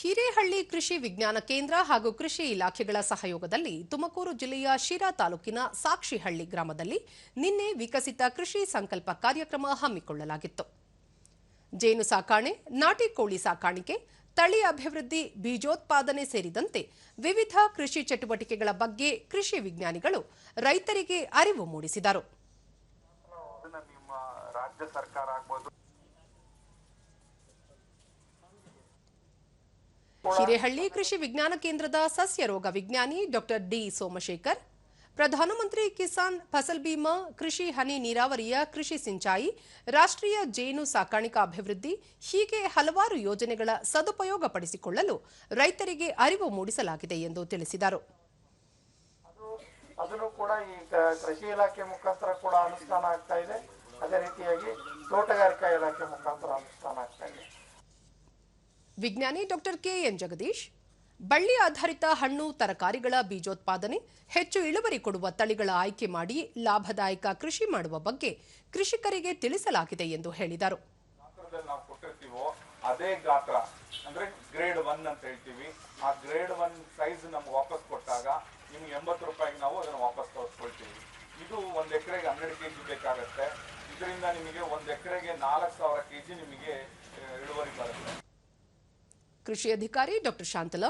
ಹಿರೇಹಳ್ಳಿ ಕೃಷಿ ವಿಜ್ಞಾನ ಕೇಂದ್ರ ಹಾಗೂ ಕೃಷಿ ಇಲಾಖೆಗಳ ಸಹಯೋಗದಲ್ಲಿ ತುಮಕೂರು ಜಿಲ್ಲೆಯ ಶಿರಾ ತಾಲೂಕಿನ ಸಾಕ್ಷಿಹಳ್ಳಿ ಗ್ರಾಮದಲ್ಲಿ ನಿನ್ನೆ ವಿಕಸಿತ ಕೃಷಿ ಸಂಕಲ್ಪ ಕಾರ್ಯಕ್ರಮ ಹಮ್ಮಿಕೊಳ್ಳಲಾಗಿತ್ತು. ಜೇನು ಸಾಕಾಣೆ, ನಾಟಿ ಕೋಳಿ ಸಾಕಾಣಿಕೆ, ತಳಿ ಅಭಿವೃದ್ಧಿ, ಬೀಜೋತ್ಪಾದನೆ ಸೇರಿದಂತೆ ವಿವಿಧ ಕೃಷಿ ಚಟುವಟಿಕೆಗಳ ಬಗ್ಗೆ ಕೃಷಿ ವಿಜ್ಞಾನಿಗಳು ರೈತರಿಗೆ ಅರಿವು ಮೂಡಿಸಿದರು ಅದನ್ನ ನಿಮ್ಮ ರಾಜ್ಯ ಸರ್ಕಾರ ಆಗ್ಬೋದು ಹಿರೇಹಳ್ಳಿ ಕೃಷಿ ವಿಜ್ಞಾನ ಕೇಂದ್ರದ ಸಸ್ಯ ರೋಗ ವಿಜ್ಞಾನಿ ಡಾಕ್ಟರ್ ಡಿ ಸೋಮಶೇಖರ್ ಪ್ರಧಾನಮಂತ್ರಿ ಕಿಸಾನ್ ಫಸಲ್ ಬಿಮಾ ಕೃಷಿ ಹನಿ ನೀರಾವರಿಯ ಕೃಷಿ ಸಿಂಚಾಯಿ ರಾಷ್ಟ್ರೀಯ ಜೇನು ಸಾಕಾಣಿಕಾ ಅಭಿವೃದ್ಧಿ ಹೀಗೆ ಹಲವಾರು ಯೋಜನೆಗಳ ಸದುಪಯೋಗ ಪಡಿಸಿಕೊಳ್ಳಲು ರೈತರಿಗೆ ಅರಿವು ಮೂಡಿಸಲಾಗಿದೆ ಎಂದು ತಿಳಿಸಿದರು. ಅದನ್ನು ಕೂಡ ಈ ಕೃಷಿ ಇಲಾಖೆ ಮುಖಾಂತರ ಕೂಡ ಅನುಷ್ಠಾನ ಆಗ್ತಾ ಇದೆ. ಅದೇ ರೀತಿಯಾಗಿ ತೋಟಗಾರಿಕಾ ಇಲಾಖೆ ಮುಖಾಂತರ ಅನುಷ್ಠಾನ ಆಗ್ತಾ ಇದೆ. ವಿಜ್ಞಾನಿ ಡಾಕ್ಟರ್ ಕೆಎನ್ ಜಗದೀಶ್, ಬಳ್ಳಿ ಆಧಾರಿತ ಹಣ್ಣು, ತರಕಾರಿಗಳ ಬೀಜೋತ್ಪಾದನೆ, ಹೆಚ್ಚು ಇಳುವರಿ ಕೊಡುವ ತಳಿಗಳ ಆಯ್ಕೆ ಮಾಡಿ ಲಾಭದಾಯಕ ಕೃಷಿ ಮಾಡುವ ಬಗ್ಗೆ ಕೃಷಿಕರಿಗೆ ತಿಳಿಸಲಾಗಿದೆ ಎಂದು ಹೇಳಿದರು. ಅದೇ ಗಾತ್ರ, ಅಂದ್ರೆ ಗ್ರೇಡ್ ಒನ್ ಅಂತ ಹೇಳ್ತೀವಿ. ಆ ಗ್ರೇಡ್ ಒನ್ ಸೈಜ್ ನಮ್ಗೆ ವಾಪಸ್ ಕೊಟ್ಟಾಗ ನಿಮ್ಗೆ ಎಂಬತ್ತು ರೂಪಾಯಿಗೆ ನಾವು ಅದನ್ನು ವಾಪಸ್ ತರಿಸ್ಕೊಳ್ತೀವಿ. ಇದು ಒಂದು ಎಕರೆಗೆ ಹನ್ನೆರಡು ಕೆ ಜಿ ಬೇಕಾಗತ್ತೆ. ಇದರಿಂದ ನಿಮಗೆ ಒಂದು ಎಕರೆಗೆ ನಾಲ್ಕು ಸಾವಿರ ಕೆ ಜಿ ನಿಮಗೆ ಕೃಷಿ ಅಧಿಕಾರಿ ಡಾಕ್ಟರ್ ಶಾಂತಲಾ,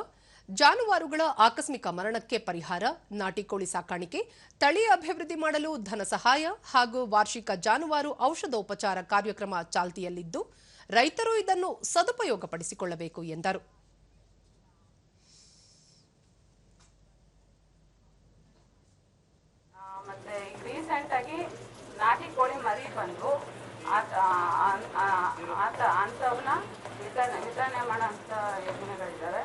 ಜಾನುವಾರುಗಳ ಆಕಸ್ಮಿಕ ಮರಣಕ್ಕೆ ಪರಿಹಾರ, ನಾಟಿ ಕೋಳಿ ಸಾಕಾಣಿಕೆ, ತಳಿ ಅಭಿವೃದ್ಧಿ ಮಾಡಲು ಧನ ಸಹಾಯ ಹಾಗೂ ವಾರ್ಷಿಕ ಜಾನುವಾರು ಔಷಧೋಪಚಾರ ಕಾರ್ಯಕ್ರಮ ಚಾಲ್ತಿಯಲ್ಲಿದ್ದು, ರೈತರು ಇದನ್ನು ಸದುಪಯೋಗಪಡಿಸಿಕೊಳ್ಳಬೇಕು ಎಂದರು ಆ, ಮತ್ತೆ ಈಗ ರೀಸೆಂಟ್ ಆಗಿ ನಾಟಿ ಕೋಳಿ ಮರಿ ಬಂದು ಆತ ಆ- ಆ- ಆತ ಅಂಥವನ್ನ ವಿತರಣೆ ವಿತರಣೆ ಮಾಡೋಂಥ ಯೋಜನೆಗಳಿದ್ದಾವೆ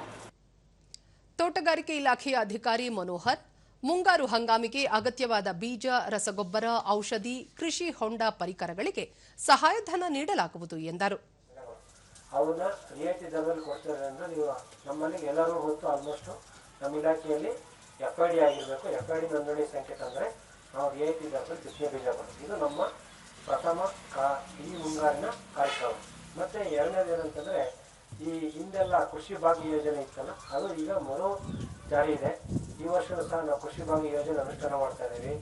ತೋಟಗಾರಿಕೆ ಇಲಾಖೆಯ ಅಧಿಕಾರಿ ಮನೋಹರ್, ಮುಂಗಾರು ಹಂಗಾಮಿಗೆ ಅಗತ್ಯವಾದ ಬೀಜ, ರಸಗೊಬ್ಬರ, ಔಷಧಿ, ಕೃಷಿ ಹೊಂಡ ಪರಿಕರಗಳಿಗೆ ಸಹಾಯಧನ ನೀಡಲಾಗುವುದು ಎಂದರು. ಪ್ರಥಮ ಈ ಮುಂಗಾರಿನ ಕಾರ್ಯಕ್ರಮ. ಮತ್ತೆ ಎರಡನೇದು ಏನಂತಂದ್ರೆ ಈ ಹಿಂದೆಲ್ಲ ಕೃಷಿ ಭಾಗ್ಯ ಯೋಜನೆ ಇತ್ತಲ್ಲ, ಅದು ಈಗ ಮರು ಜಾರಿ ಇದೆ ಈ ವರ್ಷದ ಸಹ ನಾವು ಕೃಷಿ ಭಾಗ್ಯ ಯೋಜನೆ ಅನುಷ್ಠಾನ ಮಾಡ್ತಾ ಇದ್ದೀವಿ.